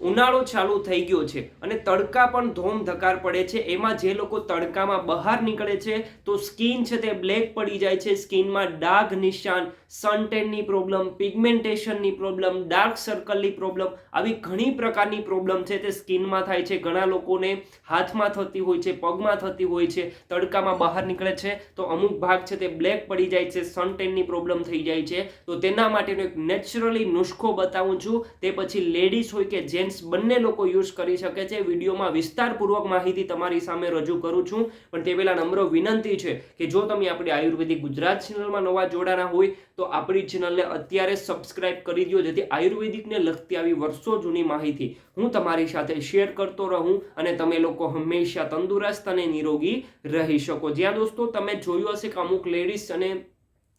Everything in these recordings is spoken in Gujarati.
ઉનાળો ચાલુ થઈ ગયો છે અને તડકા પણ ધોમ ધકાર પડે છે. એમાં જે લોકો તડકામાં બહાર નીકળે છે તો સ્કિન છે તે બ્લેક પડી જાય છે. સ્કિનમાં ડાઘ નિશાન સનટેનની પ્રોબ્લેમ પિગમેન્ટેશનની પ્રોબ્લેમ ડાર્ક સર્કલની પ્રોબ્લેમ આવી ઘણી પ્રકારની પ્રોબ્લેમ છે તે સ્કિનમાં થાય છે. ઘણા લોકોને હાથમાં થતી હોય છે, પગમાં થતી હોય છે, તડકામાં બહાર નીકળે છે તો અમુક ભાગ છે તે બ્લેક પડી જાય છે સનટેનની પ્રોબ્લેમ થઈ જાય છે. તો તેના માટેનો એક નેચરલી નુસ્ખો બતાવું છું. તે પછી લેડીઝ હોય કે જેન્ટ્સ બંને લોકો યુઝ કરી શકે છે. વિડીયોમાં વિસ્તારપૂર્વક માહિતી તમારી સામે રજૂ કરું છું. પણ તે પહેલાં નમ્ર વિનંતી છે કે જો તમે આપણી આયુર્વેદિક ગુજરાત ચેનલમાં નવા જોડાના હોય, તો આપણી ચેનલને અત્યારે સબસ્ક્રાઇબ કરી દો જેથી આયુર્વેદિકને લગતી આવી વર્ષો જૂની માહિતી હું તમારી સાથે શેર કરતો રહું અને તમે લોકો હંમેશા તંદુરસ્ત અને નિરોગી રહી શકો. જ્યાં દોસ્તો, તમે જોયું હશે કે અમુક લેડીઝ અને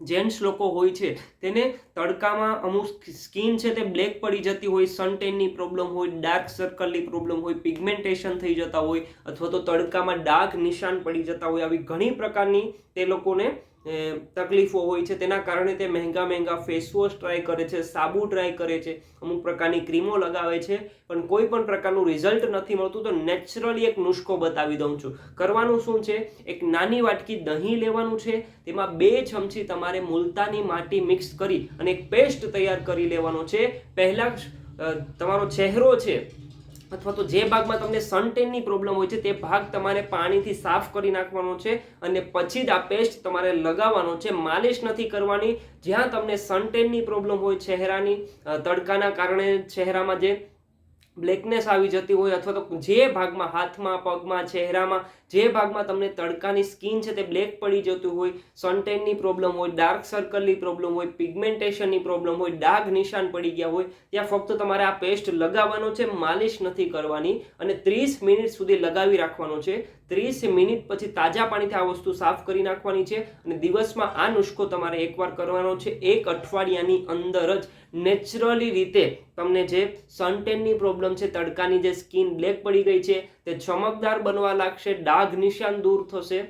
જેન્ટ્સ લોકો હોય છે, તેને તડકામાં અમુક સ્કિન છે તે બ્લેક પડી જતી હોય, સનટેનની પ્રોબ્લેમ હોય, ડાર્ક સર્કલની પ્રોબ્લેમ હોય, પિગમેન્ટેશન થઈ જતા હોય, અથવા તો તડકામાં ડાર્ક નિશાન પડી જતા હોય, આવી ઘણી પ્રકારની તે લોકોને તકલીફો હોય છે, તેના કારણે તે મહેંગા મહેંગા ફેસવોશ ટ્રાય કરે છે, સાબુ ટ્રાય કરે છે, અમુક પ્રકારની ક્રીમો લગાવે છે, પણ કોઈ પણ પ્રકારનું રિઝલ્ટ નથી મળતું, તો નેચરલી એક નુસ્ખો બતાવી દઉં છું. કરવાનું શું છે? એક નાની વાટકી દહીં લેવાનું છે, તેમાં બે ચમચી તમારે મુલતાની માટી મિક્સ કરી અને એક પેસ્ટ તૈયાર કરી લેવાનો છે. પહેલાં તમારો ચહેરો છે અથવા તો જે ભાગમાં તમને સનટેનની પ્રોબ્લેમ હોય છે, તે ભાગ તમારે પાણીથી સાફ કરી નાખવાનો છે અને પછી જ આ પેસ્ટ તમારે લગાવવાનો છે. માલિશ નથી કરવાની. જ્યાં તમને સનટેનની પ્રોબ્લેમ હોય, ચહેરાની તડકાના કારણે ચહેરામાં જે બ્લેકનેસ આવી જતી હોય અથવા તો જે ભાગમાં હાથમાં, પગમાં, ચહેરામાં, જે ભાગમાં તમને તડકાની સ્કિન છે તે બ્લેક પડી જતું હોય, સનટેનની પ્રોબ્લેમ હોય, ડાર્ક સર્કલની પ્રોબ્લેમ હોય, પિગમેન્ટેશનની પ્રોબ્લેમ હોય, ડાઘ નિશાન પડી ગયા હોય, ત્યાં ફક્ત તમારે આ પેસ્ટ લગાવવાનો છે, માલિશ નથી કરવાની અને ત્રીસ મિનિટ સુધી લગાવી રાખવાનો છે. ત્રીસ મિનિટ પછી તાજા પાણીથી આ વસ્તુ સાફ કરી નાખવાની છે અને દિવસમાં આ નુસ્ખો તમારે એકવાર કરવાનો છે. એક અઠવાડિયાની અંદર જ નેચરલી રીતે તમને જે સનટેનની પ્રોબ્લેમ છે, તડકાની જે સ્કિન બ્લેક પડી ગઈ છે, તે ચમકદાર બનવા લાગશે, ડાઘ નિશાન દૂર થશે.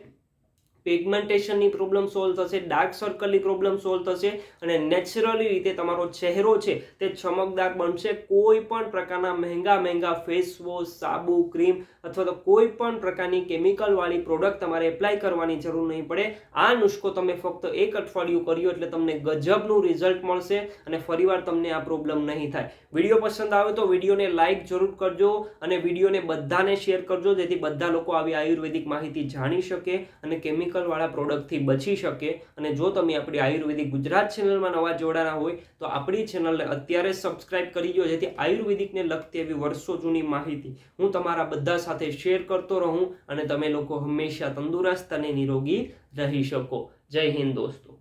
પિગમેન્ટેશનની પ્રોબ્લેમ સોલ્વ થશે ડાર્ક સર્કલની પ્રોબ્લેમ સોલ્વ થશે અને નેચરલી રીતે તમારો ચહેરો છે તે ચમકદાર બનશે. કોઈ પણ પ્રકારના મહેંગા મહેંગા ફેસ વોશ સાબુ ક્રીમ અથવા તો કોઈ પણ પ્રકારની કેમિકલવાળી પ્રોડક્ટ તમારે એપ્લાય કરવાની જરૂર નહીં પડે. આ નુસ્ખો તમે ફક્ત એક અઠવાડિયું કર્યું એટલે તમને ગજબનું રિઝલ્ટ મળશે અને ફરીવાર તમને આ પ્રોબ્લેમ નહીં થાય. વીડિયો પસંદ આવે તો વિડીયોને લાઇક જરૂર કરજો અને વિડીયોને બધાને શેર કરજો જેથી બધા લોકો આવી આયુર્વેદિક માહિતી જાણી શકે અને કેમિકલ વાળા પ્રોડક્ટથી બચી શકે. અને જો તમે આપણી આયુર્વેદિક ગુજરાત ચેનલમાં નવા જોડાના હોય, તો આપણી ચેનલને અત્યારે સબસ્ક્રાઇબ કરી દો જેથી આયુર્વેદિકને લગતી એવી વર્ષો જૂની માહિતી હું તમારા બધા સાથે શેર કરતો રહું અને તમે લોકો હંમેશા તંદુરસ્ત અને નિરોગી રહી શકો. જય હિન્દ દોસ્તો.